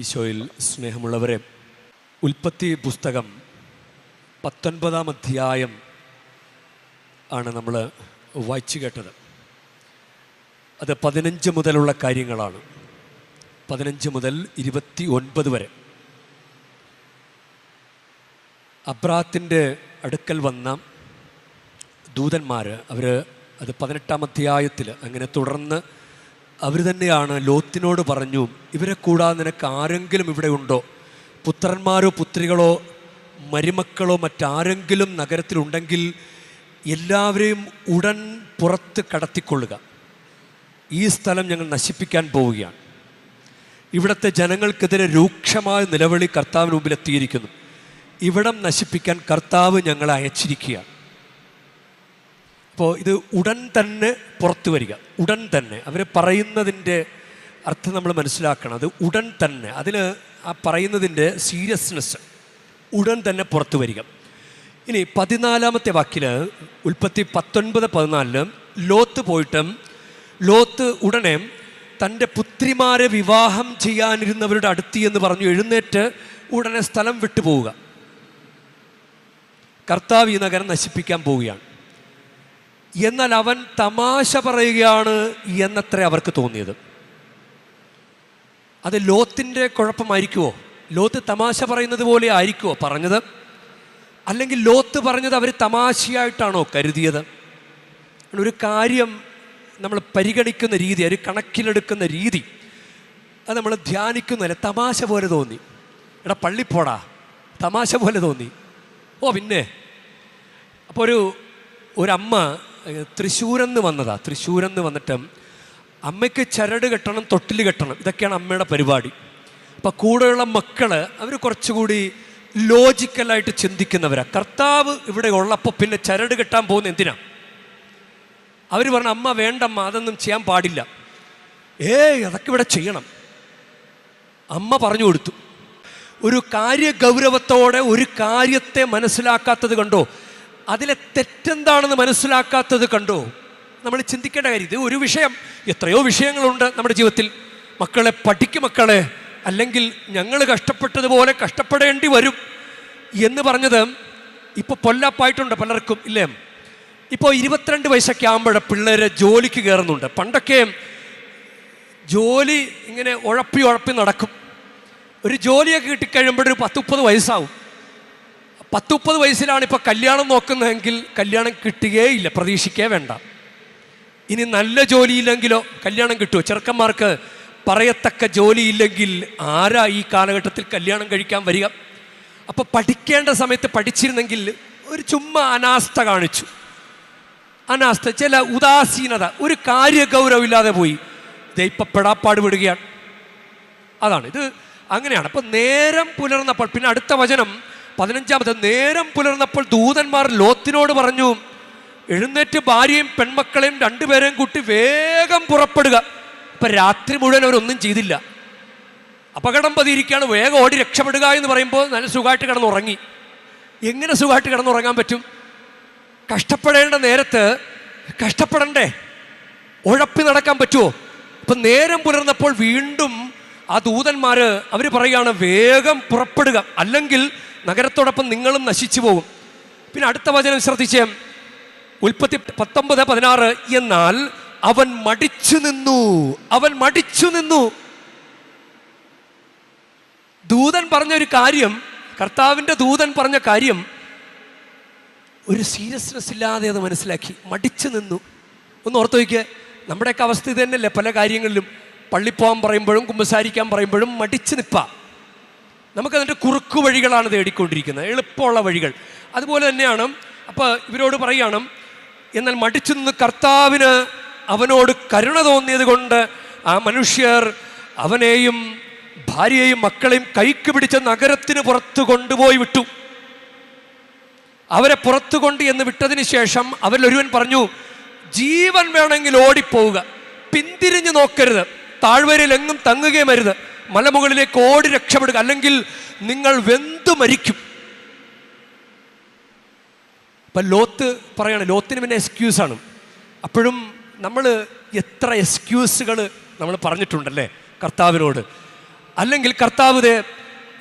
ഈശോയിൽ സ്നേഹമുള്ളവരെ ഉൽപ്പത്തി പുസ്തകം പത്തൊൻപതാം അധ്യായം ആണ് നമ്മൾ വായിച്ചു കേട്ടത്. അത് പതിനഞ്ച് മുതലുള്ള കാര്യങ്ങളാണ്. പതിനഞ്ച് മുതൽ ഇരുപത്തി ഒൻപത് വരെ. അബ്രാത്തിന്റെ അടുക്കൽ വന്ന ദൂതന്മാർ അവർ അത് പതിനെട്ടാം അധ്യായത്തിൽ അങ്ങനെ തുടർന്ന് അവർ തന്നെയാണ് ലോത്തിനോട് പറഞ്ഞു ഇവരെ കൂടാതെ നിനക്ക് ആരെങ്കിലും ഇവിടെ ഉണ്ടോ? പുത്രന്മാരോ പുത്രികളോ മരുമക്കളോ മറ്റാരെങ്കിലും നഗരത്തിലുണ്ടെങ്കിൽ എല്ലാവരെയും ഉടൻ പുറത്ത് കടത്തിക്കൊള്ളുക. ഈ സ്ഥലം ഞങ്ങൾ നശിപ്പിക്കാൻ പോവുകയാണ്. ഇവിടുത്തെ ജനങ്ങൾക്കെതിരെ രൂക്ഷമായ നിലവിളി കർത്താവിന് മുമ്പിൽ എത്തിയിരിക്കുന്നു. ഇവിടം നശിപ്പിക്കാൻ കർത്താവ് ഞങ്ങളെ അയച്ചിരിക്കുകയാണ്. അപ്പോൾ ഇത് ഉടൻ തന്നെ പുറത്തു വരിക. ഉടൻ തന്നെ. അവർ പറയുന്നതിന്റെ അർത്ഥം നമ്മൾ മനസ്സിലാക്കണം. അത് ഉടൻ തന്നെ. അതിൽ ആ പറയുന്നതിന്റെ സീരിയസ്നെസ് ഉടൻ തന്നെ പുറത്തു വരിക. ഇനി പതിനാലാമത്തെ വാക്കിൽ ഉൽപ്പത്തി പത്തൊൻപത് പതിനാലിൽ ലോത്ത് പോയിട്ടും ലോത്ത് ഉടനെ തന്റെ പുത്രിമാരെ വിവാഹം ചെയ്യാനിരുന്നവരുടെ അടുത്ത് എന്ന് പറഞ്ഞു എഴുന്നേറ്റ് ഉടനെ സ്ഥലം വിട്ടു പോവുക. കർത്താവ് ഈ നഗരം നശിപ്പിക്കാൻ പോവുകയാണ്. എന്നാൽ അവൻ തമാശ പറയുകയാണ് എന്നത്ര അവർക്ക് തോന്നിയത്. അത് ലോത്തിന്റെ കുഴപ്പമായിരിക്കുമോ ലോത്ത് തമാശ പറയുന്നത് പോലെ ആയിരിക്കുമോ പറഞ്ഞത്? അല്ലെങ്കിൽ ലോത്ത് പറഞ്ഞത് അവർ തമാശയായിട്ടാണോ കരുതിയത്? ഒരു കാര്യം നമ്മൾ പരിഗണിക്കുന്ന രീതി ഒരു കണക്കിലെടുക്കുന്ന രീതി അത് നമ്മൾ ധ്യാനിക്കുന്നതല്ല തമാശ പോലെ തോന്നി. എടാ പള്ളിപ്പോടാ തമാശ പോലെ തോന്നി. ഓ പിന്നെ. അപ്പോൾ ഒരു ഒരമ്മ തൃശ്ശൂരെന്ന് വന്നതാ. തൃശ്ശൂരെന്ന് വന്നിട്ട് അമ്മയ്ക്ക് ചരട് കെട്ടണം തൊട്ടിൽ കെട്ടണം. ഇതൊക്കെയാണ് അമ്മയുടെ പരിപാടി. അപ്പം കൂടെയുള്ള മക്കൾ അവർ കുറച്ചുകൂടി ലോജിക്കലായിട്ട് ചിന്തിക്കുന്നവരാണ് കർത്താവ് ഇവിടെ ഉള്ളപ്പോൾ പിന്നെ ചരട് കെട്ടാൻ പോകുന്ന എന്തിനാ? അവർ പറഞ്ഞു അമ്മ വേണ്ടമ്മ അതൊന്നും ചെയ്യാൻ പാടില്ല. ഏയ് അതൊക്കെ ഇവിടെ ചെയ്യണം. അമ്മ പറഞ്ഞു കൊടുത്തു. ഒരു കാര്യ ഗൗരവത്തോടെ ഒരു കാര്യത്തെ മനസ്സിലാക്കാത്തത് കണ്ടോ? അതിലെ തെറ്റെന്താണെന്ന് മനസ്സിലാക്കാത്തത് കണ്ടോ? നമ്മൾ ചിന്തിക്കേണ്ട കാര്യം ഇത് ഒരു വിഷയം. എത്രയോ വിഷയങ്ങളുണ്ട് നമ്മുടെ ജീവിതത്തിൽ. മക്കളെ പഠിക്കും മക്കളെ. അല്ലെങ്കിൽ ഞങ്ങൾ കഷ്ടപ്പെട്ടതുപോലെ കഷ്ടപ്പെടേണ്ടി വരും. എന്ന് പറഞ്ഞത് ഇപ്പോൾ പൊല്ലാപ്പായിട്ടുണ്ട് പലർക്കും ഇല്ലേ? ഇപ്പോൾ ഇരുപത്തിരണ്ട് വയസ്സൊക്കെ ആകുമ്പോഴേ പിള്ളേരെ ജോലിക്ക് കയറുന്നുണ്ട്. പണ്ടൊക്കെ ജോലി ഇങ്ങനെ ഉഴപ്പി ഉഴപ്പി നടക്കും. ഒരു ജോലിയൊക്കെ കിട്ടിക്കഴിയുമ്പോഴൊരു പത്ത് മുപ്പത് വയസ്സാവും. പത്ത് മുപ്പത് വയസ്സിലാണ് ഇപ്പോൾ കല്യാണം നോക്കുന്നതെങ്കിൽ കല്യാണം കിട്ടുകയില്ല പ്രതീക്ഷിക്കേ വേണ്ട. ഇനി നല്ല ജോലിയില്ലെങ്കിലോ കല്യാണം കിട്ടുമോ ചെറുക്കന്മാർക്ക് പറയത്തക്ക ജോലിയില്ലെങ്കിൽ ആരാ ഈ കാലഘട്ടത്തിൽ കല്യാണം കഴിക്കാൻ വരിക? അപ്പോൾ പഠിക്കേണ്ട സമയത്ത് പഠിച്ചിരുന്നെങ്കിൽ ഒരു ചുമ്മാ അനാസ്ഥ കാണിച്ചു. അനാസ്ഥ ചില ഉദാസീനത ഒരു കാര്യഗൗരവമില്ലാതെ പോയി. ദൈപ്പ പെടാപ്പാട് വിടുകയാണ്. അതാണ് ഇത് അങ്ങനെയാണ്. അപ്പം നേരം പുലർന്നപ്പോൾ പിന്നെ അടുത്ത വചനം പതിനഞ്ചാമത്തെ നേരം പുലർന്നപ്പോൾ ദൂതന്മാർ ലോത്തിനോട് പറഞ്ഞു എഴുന്നേറ്റ് ഭാര്യയും പെൺമക്കളെയും രണ്ടുപേരെയും കൂട്ടി വേഗം പുറപ്പെടുക. ഇപ്പൊ രാത്രി മുഴുവൻ അവരൊന്നും ചെയ്തില്ല. അപകടം പതിയിരിക്കുകയാണ് വേഗം ഓടി രക്ഷപ്പെടുക എന്ന് പറയുമ്പോൾ നല്ല സുഖമായിട്ട് കിടന്നുറങ്ങി. എങ്ങനെ സുഖമായിട്ട് കിടന്നുറങ്ങാൻ പറ്റും? കഷ്ടപ്പെടേണ്ട നേരത്ത് കഷ്ടപ്പെടണ്ടേ? ഉഴപ്പി നടക്കാൻ പറ്റുമോ ഇപ്പം നേരം പുലർന്നപ്പോൾ വീണ്ടും ആ ദൂതന്മാർ അവർ പറയുകയാണ് വേഗം പുറപ്പെടുക. അല്ലെങ്കിൽ നഗരത്തോടൊപ്പം നിങ്ങളും നശിച്ചു പോകും പിന്നെ അടുത്ത വചനം ശ്രദ്ധിച്ച്. ഉൽപ്പത്തി പത്തൊമ്പത് പതിനാറ് എന്നാൽ അവൻ മടിച്ചു നിന്നു അവൻ മടിച്ചു നിന്നു. ദൂതൻ പറഞ്ഞ ഒരു കാര്യം കർത്താവിന്റെ ദൂതൻ പറഞ്ഞ കാര്യം ഒരു സീരിയസ്നെസ് ഇല്ലാതെ അത് മനസ്സിലാക്കി മടിച്ചു നിന്നു. ഒന്ന് ഓർത്തു വയ്ക്കുക നമ്മുടെയൊക്കെ അവസ്ഥ ഇത് തന്നെയല്ലേ പല കാര്യങ്ങളിലും. പള്ളിപ്പോകാൻ പറയുമ്പോഴും കുമ്പസാരിക്കാൻ പറയുമ്പോഴും മടിച്ചു നിൽപ്പ നമുക്കതിന്റെ കുറുക്കു വഴികളാണ് തേടിക്കൊണ്ടിരിക്കുന്നത് എളുപ്പമുള്ള വഴികൾ. അതുപോലെ തന്നെയാണ് അപ്പോൾ ഇവരോട് പറയുകയാണ് എന്നാൽ മടിച്ചു നിന്ന് കർത്താവിന് അവനോട് കരുണ തോന്നിയത് കൊണ്ട് ആ മനുഷ്യർ അവനെയും ഭാര്യയെയും മക്കളെയും കൈക്ക് പിടിച്ച നഗരത്തിന് പുറത്തു കൊണ്ടുപോയി വിട്ടു. അവരെ പുറത്തു കൊണ്ട് എന്ന് വിട്ടതിന് ശേഷം അവരിൽ ഒരുവൻ പറഞ്ഞു ജീവൻ വേണമെങ്കിൽ ഓടിപ്പോവുക പിന്തിരിഞ്ഞു നോക്കരുത് താഴ്വരയിൽ എങ്ങും തങ്ങുകയും അരുത്. മലമുകളിലേക്ക് ഓടി രക്ഷപ്പെടുക. അല്ലെങ്കിൽ നിങ്ങൾ വെന്തു മരിക്കും. ഇപ്പം ലോത്ത് പറയാണ് ലോത്തിന് പിന്നെ എക്സ്ക്യൂസാണ് അപ്പോഴും നമ്മൾ എത്ര എക്സ്ക്യൂസുകൾ നമ്മൾ പറഞ്ഞിട്ടുണ്ടല്ലേ കർത്താവിനോട്. അല്ലെങ്കിൽ കർത്താവ്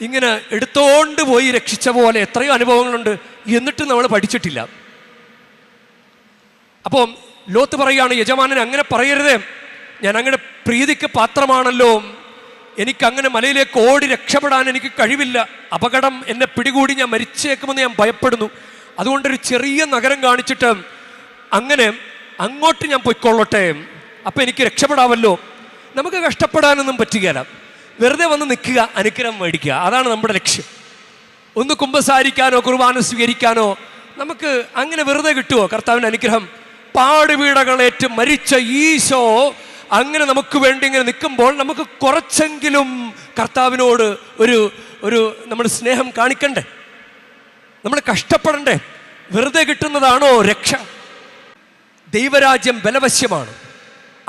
ഇങ്ങനെ എടുത്തോണ്ട് പോയി രക്ഷിച്ച പോലെ എത്രയോ അനുഭവങ്ങളുണ്ട് എന്നിട്ടും നമ്മൾ പഠിച്ചിട്ടില്ല. അപ്പോൾ ലോത്ത് പറയുകയാണ് യജമാനൻ അങ്ങനെ പറയരുതേ. ഞാൻ അങ്ങനെ പ്രീതിക്ക് പാത്രമാണല്ലോ. എനിക്ക് അങ്ങനെ മലയിലേക്ക് ഓടി രക്ഷപ്പെടാൻ എനിക്ക് കഴിവില്ല. അപകടം എന്നെ പിടികൂടി ഞാൻ മരിച്ചേക്കുമെന്ന് ഞാൻ ഭയപ്പെടുന്നു. അതുകൊണ്ടൊരു ചെറിയ നഗരം കാണിച്ചിട്ട് അങ്ങനെ അങ്ങോട്ട് ഞാൻ പൊയ്ക്കൊള്ളട്ടെ. അപ്പം എനിക്ക് രക്ഷപ്പെടാമല്ലോ നമുക്ക് കഷ്ടപ്പെടാനൊന്നും പറ്റുകയില്ല വെറുതെ വന്ന് നിൽക്കുക അനുഗ്രഹം മേടിക്കുക. അതാണ് നമ്മുടെ ലക്ഷ്യം. ഒന്ന് കുമ്പസാരിക്കാനോ കുർബാന സ്വീകരിക്കാനോ നമുക്ക് അങ്ങനെ വെറുതെ കിട്ടുമോ കർത്താവിന്റെ അനുഗ്രഹം. പാടുവീടകളേറ്റ് മരിച്ച ഈശോ അങ്ങനെ നമുക്ക് വേണ്ടി ഇങ്ങനെ നിൽക്കുമ്പോൾ നമുക്ക് കുറച്ചെങ്കിലും കർത്താവിനോട് ഒരു ഒരു നമ്മൾ സ്നേഹം കാണിക്കണ്ടേ? നമ്മൾ കഷ്ടപ്പെടണ്ടേ? വെറുതെ കിട്ടുന്നതാണോ രക്ഷ? ദൈവരാജ്യം ബലവശ്യമാണ്.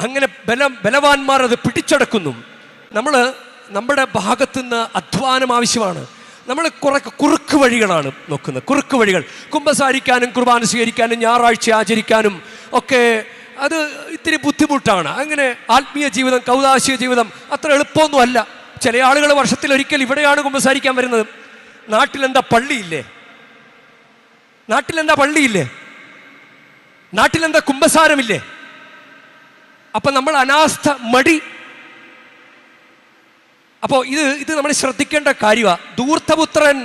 അങ്ങനെ ബലം ബലവാന്മാർ അത് പിടിച്ചടക്കുന്നു. നമ്മൾ നമ്മുടെ ഭാഗത്തുനിന്ന് അധ്വാനം ആവശ്യമാണ്. നമ്മൾ കുറെ കുറുക്ക് വഴികളാണ് നോക്കുന്നത്. കുറുക്ക് വഴികൾ. കുമ്പസാരിക്കാനും കുർബാന സ്വീകരിക്കാനും ഞായറാഴ്ച ആചരിക്കാനും ഒക്കെ അത് ഇത്തിരി ബുദ്ധിമുട്ടാണ്. അങ്ങനെ ആത്മീയ ജീവിതം കൗതാശിക ജീവിതം അത്ര എളുപ്പമൊന്നും അല്ല ചില ആളുകൾ വർഷത്തിൽ ഒരിക്കൽ ഇവിടെയാണ് കുമ്പസാരിക്കാൻ വരുന്നത്. നാട്ടിലെന്താ പള്ളിയില്ലേ? നാട്ടിലെന്താ പള്ളിയില്ലേ? നാട്ടിലെന്താ കുമ്പസാരമില്ലേ? അപ്പൊ നമ്മൾ അനാസ്ഥ മടി. അപ്പോൾ ഇത് ഇത് നമ്മൾ ശ്രദ്ധിക്കേണ്ട കാര്യമാണ് ധൂർത്തപുത്രൻ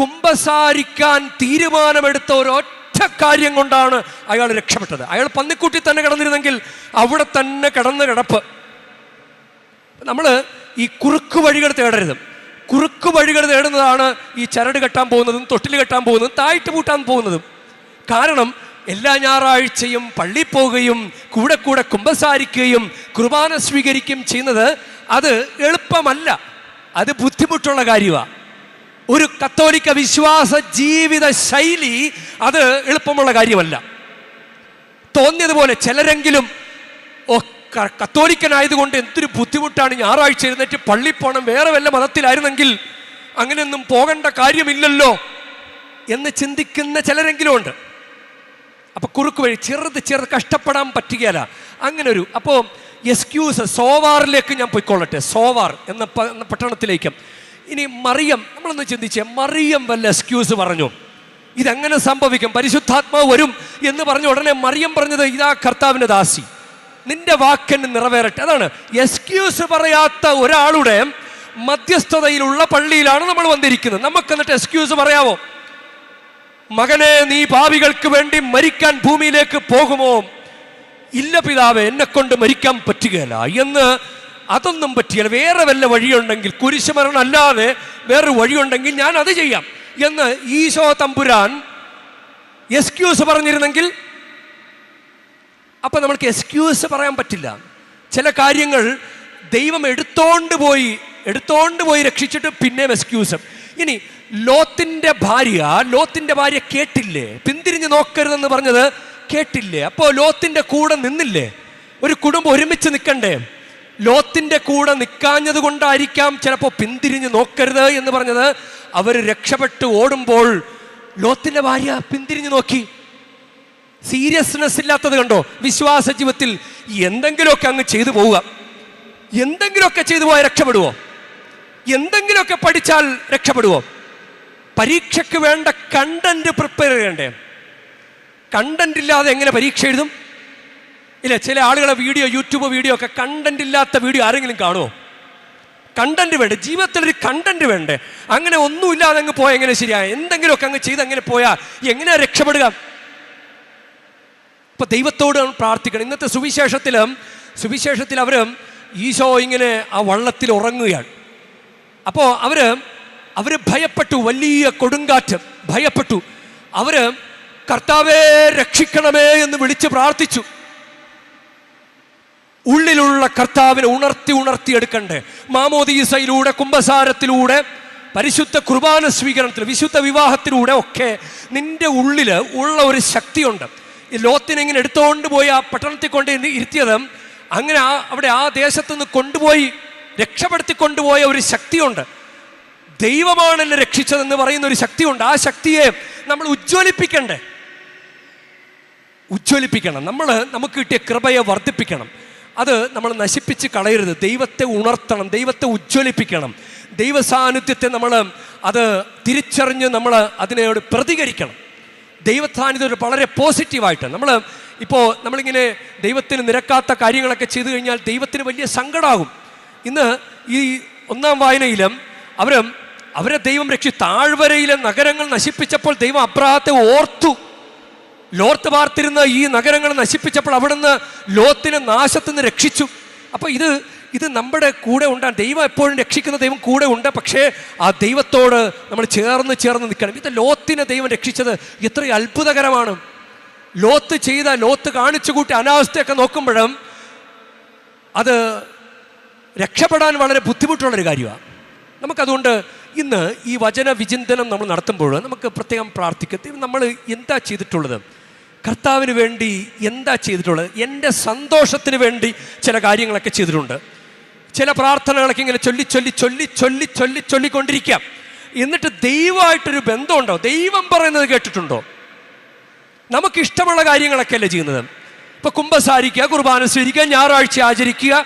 കുമ്പസാരിക്കാൻ തീരുമാനമെടുത്ത ഒരൊറ്റ കാര്യം കൊണ്ടാണ് അയാൾ രക്ഷപ്പെട്ടത്. അയാൾ പന്നിക്കൂട്ടി തന്നെ കിടന്നിരുന്നെങ്കിൽ അവിടെ തന്നെ കിടന്ന് കിടപ്പ്. നമ്മൾ ഈ കുറുക്ക് വഴികൾ തേടരുത്. കുറുക്ക് വഴികൾ തേടുന്നതാണ് ഈ ചരട് കെട്ടാൻ പോകുന്നതും തൊട്ടിൽ കെട്ടാൻ പോകുന്നതും തായിട്ട് പൂട്ടാൻ പോകുന്നതും. കാരണം എല്ലാ ഞായറാഴ്ചയും പള്ളി പോവുകയും കൂടെ കൂടെ കുമ്പസാരിക്കുകയും കുർബാന സ്വീകരിക്കുകയും ചെയ്യുന്നത് അത് എളുപ്പമല്ല. അത് ബുദ്ധിമുട്ടുള്ള കാര്യമാണ് ഒരു കത്തോലിക്ക വിശ്വാസ ജീവിത ശൈലി അത് എളുപ്പമുള്ള കാര്യമല്ല. തോന്നിയതുപോലെ ചിലരെങ്കിലും ഓ കത്തോലിക്കനായതുകൊണ്ട് എന്തൊരു ബുദ്ധിമുട്ടാണ് ഞായറാഴ്ച എഴുന്നേറ്റ് പള്ളി പോകണം വേറെ വല്ല മതത്തിലായിരുന്നെങ്കിൽ അങ്ങനെയൊന്നും പോകേണ്ട കാര്യമില്ലല്ലോ എന്ന് ചിന്തിക്കുന്ന ചിലരെങ്കിലും ഉണ്ട്. അപ്പൊ കുറുക്ക് വഴി ചെറുത് ചെറുത് കഷ്ടപ്പെടാൻ പറ്റുകയല്ല. അങ്ങനെ ഒരു അപ്പോൾ എക്സ്ക്യൂസ് സോവാറിലേക്ക് ഞാൻ പോയിക്കൊള്ളട്ടെ. സോവാർ എന്ന പട്ടണത്തിലേക്ക്. ഇനി മറിയം നമ്മളൊന്ന് ചിന്തിച്ചേ മറിയം വല്ല എക്സ്ക്യൂസ് പറഞ്ഞു. ഇതെങ്ങനെ സംഭവിക്കും? പരിശുദ്ധാത്മാവ് വരും എന്ന് പറഞ്ഞ ഉടനെ മറിയം പറഞ്ഞത് ഇതാ കർത്താവിന്റെ ദാസി. നിന്റെ വാക്കിന് നിറവേറട്ടെ. അതാണ് എക്സ്ക്യൂസ് പറയാത്ത ഒരാളുടെ മധ്യസ്ഥതയിലുള്ള പള്ളിയിലാണ് നമ്മൾ വന്നിരിക്കുന്നത്. നമുക്ക് എന്നിട്ട് എക്സ്ക്യൂസ് പറയാവോ? മകനെ നീ പാവികൾക്ക് വേണ്ടി മരിക്കാൻ ഭൂമിയിലേക്ക് പോകുമോ? ഇല്ല പിതാവെ എന്നെ കൊണ്ട് മരിക്കാൻ പറ്റുകയില്ല എന്ന് അതൊന്നും പറ്റിയാൽ വേറെ വല്ല വഴിയുണ്ടെങ്കിൽ കുരിശുമരണം അല്ലാതെ വേറൊരു വഴിയുണ്ടെങ്കിൽ ഞാൻ അത് ചെയ്യാം. എന്ന് ഈശോ തമ്പുരാൻ എക്സ്ക്യൂസ് പറഞ്ഞിരുന്നെങ്കിൽ അപ്പൊ നമ്മൾക്ക് എക്സ്ക്യൂസ് പറയാൻ പറ്റില്ല. ചില കാര്യങ്ങൾ ദൈവം എടുത്തോണ്ട് പോയി എടുത്തോണ്ട് പോയി രക്ഷിച്ചിട്ട് പിന്നെ എക്സ്ക്യൂസ് ഇനി ലോത്തിന്റെ ഭാര്യ ലോത്തിന്റെ ഭാര്യ കേട്ടില്ലേ? പിന്തിരിഞ്ഞ് നോക്കരുതെന്ന് പറഞ്ഞത് കേട്ടില്ലേ? അപ്പോൾ ലോത്തിന്റെ കൂടെ നിന്നില്ലേ? ഒരു കുടുംബം ഒരുമിച്ച് നിൽക്കണ്ടേ? ലോത്തിന്റെ കൂടെ നിൽക്കാഞ്ഞത് കൊണ്ടായിരിക്കാം ചിലപ്പോൾ പിന്തിരിഞ്ഞ് നോക്കരുത് എന്ന് പറഞ്ഞത്. അവർ രക്ഷപ്പെട്ട് ഓടുമ്പോൾ ലോത്തിന്റെ ഭാര്യ പിന്തിരിഞ്ഞ് നോക്കി. സീരിയസ്നെസ് ഇല്ലാത്തത് കണ്ടോ? വിശ്വാസ ജീവിതത്തിൽ എന്തെങ്കിലുമൊക്കെ അങ്ങ് ചെയ്തു പോവുക. എന്തെങ്കിലുമൊക്കെ ചെയ്തു പോയാൽ രക്ഷപ്പെടുവോ? എന്തെങ്കിലുമൊക്കെ പഠിച്ചാൽ രക്ഷപ്പെടുവോ? പരീക്ഷയ്ക്ക് വേണ്ട കണ്ടന്റ് പ്രിപ്പയർ ചെയ്യണ്ടേ? കണ്ടന്റ് ഇല്ലാതെ എങ്ങനെ പരീക്ഷ എഴുതും? ഇല്ല ചില ആളുകളെ വീഡിയോ യൂട്യൂബ് വീഡിയോ ഒക്കെ കണ്ടന്റ് ഇല്ലാത്ത വീഡിയോ ആരെങ്കിലും കാണുമോ കണ്ടന്റ് വേണ്ടേ? ജീവിതത്തിൽ ഒരു കണ്ടന്റ് വേണ്ടേ? അങ്ങനെ ഒന്നുമില്ലാതെ അങ്ങ് പോയാൽ എങ്ങനെ ശരിയാ? എന്തെങ്കിലുമൊക്കെ അങ്ങ് ചെയ്ത് അങ്ങനെ പോയാൽ എങ്ങനെ രക്ഷപ്പെടുക? ഇപ്പൊ ദൈവത്തോട് പ്രാർത്ഥിക്കണം. ഇന്നത്തെ സുവിശേഷത്തിലും സുവിശേഷത്തിൽ അവർ ഈശോ ഇങ്ങനെ ആ വള്ളത്തിൽ ഉറങ്ങുകയാണ്. അപ്പോൾ അവർ അവർ ഭയപ്പെട്ടു. വലിയ കൊടുങ്കാറ്റ്. ഭയപ്പെട്ടു. അവർ കർത്താവേ രക്ഷിക്കണമേ എന്ന് വിളിച്ച് പ്രാർത്ഥിച്ചു. ഉള്ളിലുള്ള കർത്താവിനെ ഉണർത്തി ഉണർത്തി എടുക്കണ്ടേ. മാമോദീസയിലൂടെ കുംഭസാരത്തിലൂടെ പരിശുദ്ധ കുർബാന സ്വീകരണത്തിൽ വിശുദ്ധ വിവാഹത്തിലൂടെ ഒക്കെ നിന്റെ ഉള്ളിൽ ഉള്ള ഒരു ശക്തിയുണ്ട്. ഈ ലോത്തിനെ ഇങ്ങനെ എടുത്തുകൊണ്ട് പോയി ആ പട്ടണത്തിൽ കൊണ്ട് ഇരുത്തിയത് അങ്ങനെ ആ അവിടെ ആ ദേശത്ത് നിന്ന് കൊണ്ടുപോയി രക്ഷപ്പെടുത്തി കൊണ്ടുപോയ ഒരു ശക്തിയുണ്ട്. ദൈവമാണ് എന്നെ രക്ഷിച്ചതെന്ന് പറയുന്ന ഒരു ശക്തിയുണ്ട്. ആ ശക്തിയെ നമ്മൾ ഉജ്ജ്വലിപ്പിക്കണ്ടേ? ഉജ്ജ്വലിപ്പിക്കണം. നമ്മൾ നമുക്ക് കിട്ടിയ കൃപയെ വർദ്ധിപ്പിക്കണം. അത് നമ്മൾ നശിപ്പിച്ച് കളയരുത്. ദൈവത്തെ ഉണർത്തണം ദൈവത്തെ ഉജ്ജ്വലിപ്പിക്കണം. ദൈവ സാന്നിധ്യത്തെ നമ്മൾ അത് തിരിച്ചറിഞ്ഞ് നമ്മൾ അതിനോട് പ്രതികരിക്കണം. ദൈവസാന്നിധ്യം വളരെ പോസിറ്റീവായിട്ട്. നമ്മൾ ഇപ്പോൾ നമ്മളിങ്ങനെ ദൈവത്തിന് നിരക്കാത്ത കാര്യങ്ങളൊക്കെ ചെയ്തു കഴിഞ്ഞാൽ ദൈവത്തിന് വലിയ സങ്കടമാകും ഇന്ന് ഈ ഒന്നാം വായനയിലും അവരും അവരെ ദൈവം രക്ഷി താഴ്വരയിലെ നഗരങ്ങൾ നശിപ്പിച്ചപ്പോൾ ദൈവം അബ്രാഹത്തെ ഓർത്തു. ലോത്ത് പാർത്തിരുന്ന ഈ നഗരങ്ങൾ നശിപ്പിച്ചപ്പോൾ അവിടുന്ന് ലോത്തിനെ നാശത്തു നിന്ന് രക്ഷിച്ചു. അപ്പോൾ ഇത് ഇത് നമ്മുടെ കൂടെ ഉണ്ടാൻ ദൈവം എപ്പോഴും രക്ഷിക്കുന്ന ദൈവം കൂടെ ഉണ്ട്. പക്ഷേ ആ ദൈവത്തോട് നമ്മൾ ചേർന്ന് ചേർന്ന് നിൽക്കണം. ഇത് ലോത്തിനെ ദൈവം രക്ഷിച്ചത് എത്ര അത്ഭുതകരമാണ്. ലോത്ത് ചെയ്ത ലോത്ത് കാണിച്ചു കൂട്ടി അനാവസ്ഥയൊക്കെ നോക്കുമ്പോഴും അത് രക്ഷപ്പെടാൻ വളരെ ബുദ്ധിമുട്ടുള്ളൊരു കാര്യമാണ്. നമുക്കതുകൊണ്ട് ഇന്ന് ഈ വചന വിചിന്തനം നമ്മൾ നടത്തുമ്പോൾ നമുക്ക് പ്രത്യേകം പ്രാർത്ഥിക്കത്തി നമ്മൾ എന്താ ചെയ്തിട്ടുള്ളത്? കർത്താവിന് വേണ്ടി എന്താ ചെയ്തിട്ടുള്ളത്? എന്റെ സന്തോഷത്തിന് വേണ്ടി ചില കാര്യങ്ങളൊക്കെ ചെയ്തിട്ടുണ്ട്. ചില പ്രാർത്ഥനകളൊക്കെ ഇങ്ങനെ ചൊല്ലി ചൊല്ലി ചൊല്ലി ചൊല്ലി ചൊല്ലി ചൊല്ലിക്കൊണ്ടിരിക്കാം. എന്നിട്ട് ദൈവമായിട്ടൊരു ബന്ധമുണ്ടോ? ദൈവം പറയുന്നത് കേട്ടിട്ടുണ്ടോ? നമുക്കിഷ്ടമുള്ള കാര്യങ്ങളൊക്കെ അല്ലേ ചെയ്യുന്നത്? ഇപ്പൊ കുംഭസാരിക്കുക കുർബാന സ്വീകരിക്കുക ഞായറാഴ്ച ആചരിക്കുക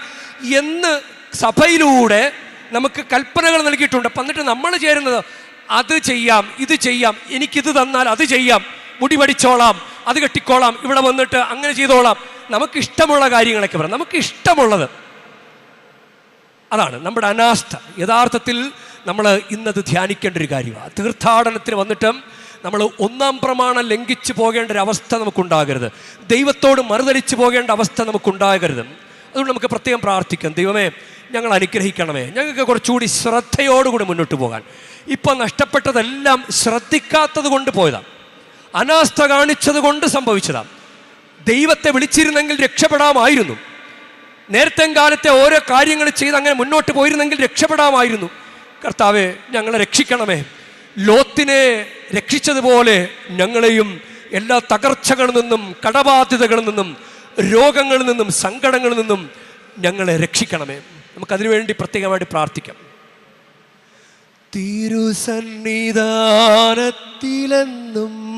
എന്ന് സഭയിലൂടെ നമുക്ക് കൽപ്പനകൾ നൽകിയിട്ടുണ്ട്. എന്നിട്ട് നമ്മൾ ചേരുന്നത് അത് ചെയ്യാം ഇത് ചെയ്യാം എനിക്കിത് തന്നാൽ അത് ചെയ്യാം. മുടി പഠിച്ചോളാം അത് കെട്ടിക്കോളാം ഇവിടെ വന്നിട്ട് അങ്ങനെ ചെയ്തോളാം. നമുക്ക് ഇഷ്ടമുള്ള കാര്യങ്ങളൊക്കെ പറയാം. നമുക്ക് ഇഷ്ടമുള്ളത് അതാണ് നമ്മുടെ അനാസ്ഥ. യഥാർത്ഥത്തിൽ നമ്മൾ ഇന്നത് ധ്യാനിക്കേണ്ട ഒരു കാര്യമാണ് തീർത്ഥാടനത്തിന് വന്നിട്ടും നമ്മൾ ഒന്നാം പ്രമാണം ലംഘിച്ചു പോകേണ്ട ഒരു അവസ്ഥ നമുക്കുണ്ടാകരുത്. ദൈവത്തോട് മറുതലിച്ചു പോകേണ്ട അവസ്ഥ നമുക്കുണ്ടാകരുത്. അതുകൊണ്ട് നമുക്ക് പ്രത്യേകം പ്രാർത്ഥിക്കാം. ദൈവമേ ഞങ്ങൾ അനുഗ്രഹിക്കണമേ. ഞങ്ങൾക്ക് കുറച്ചുകൂടി ശ്രദ്ധയോടുകൂടി മുന്നോട്ട് പോകാൻ. ഇപ്പം നഷ്ടപ്പെട്ടതെല്ലാം ശ്രദ്ധിക്കാത്തത് കൊണ്ട് പോയതാണ് അനാസ്ഥ കാണിച്ചത് കൊണ്ട് സംഭവിച്ചതാണ് ദൈവത്തെ വിളിച്ചിരുന്നെങ്കിൽ രക്ഷപ്പെടാമായിരുന്നു. നേരത്തെ കാലത്തെ ഓരോ കാര്യങ്ങൾ ചെയ്ത് അങ്ങനെ മുന്നോട്ട് പോയിരുന്നെങ്കിൽ രക്ഷപ്പെടാമായിരുന്നു. കർത്താവെ ഞങ്ങളെ രക്ഷിക്കണമേ. ലോത്തിനെ രക്ഷിച്ചതുപോലെ ഞങ്ങളെയും എല്ലാ തകർച്ചകളിൽ നിന്നും കടബാധ്യതകളിൽ നിന്നും രോഗങ്ങളിൽ നിന്നും സങ്കടങ്ങളിൽ നിന്നും ഞങ്ങളെ രക്ഷിക്കണമേ. നമുക്കതിനുവേണ്ടി പ്രത്യേകമായിട്ട് പ്രാർത്ഥിക്കാം. തിരുസന്നിധാനത്തിലെന്നും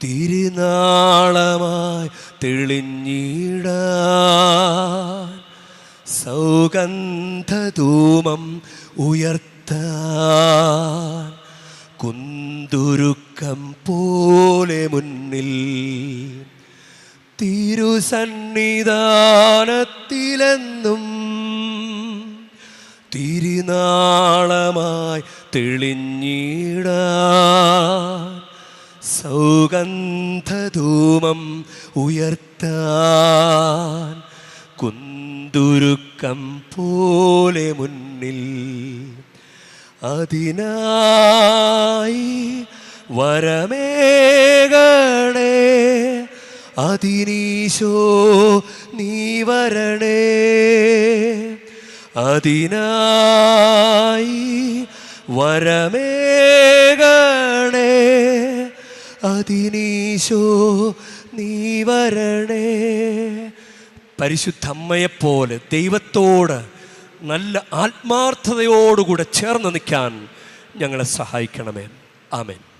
തിരുനാളമായി തെളിഞ്ഞീട സൗഗന്ധധൂമം ഉയർത്ത കുന്തുരുക്കം പോലെ മുന്നിൽ തിരുസന്നിധാനത്തിലെന്നും തിരുനാളമായി തെളിഞ്ഞിടാൻ സൗഗന്ധധൂമം ഉയർത്താൻ കുന്തുരുക്കം പോലെ മുന്നിൽ അതിനായി വരമേകണേ അതിനീശോ നീ വരണേ. അതിനായി വരമേകണേ അതിനീശോ നീ വരണേ. പരിശുദ്ധമ്മയെപ്പോലെ ദൈവത്തോട് നല്ല ആത്മാർത്ഥതയോടുകൂടെ ചേർന്ന് നിൽക്കാൻ ഞങ്ങളെ സഹായിക്കണമേ. ആമേൻ.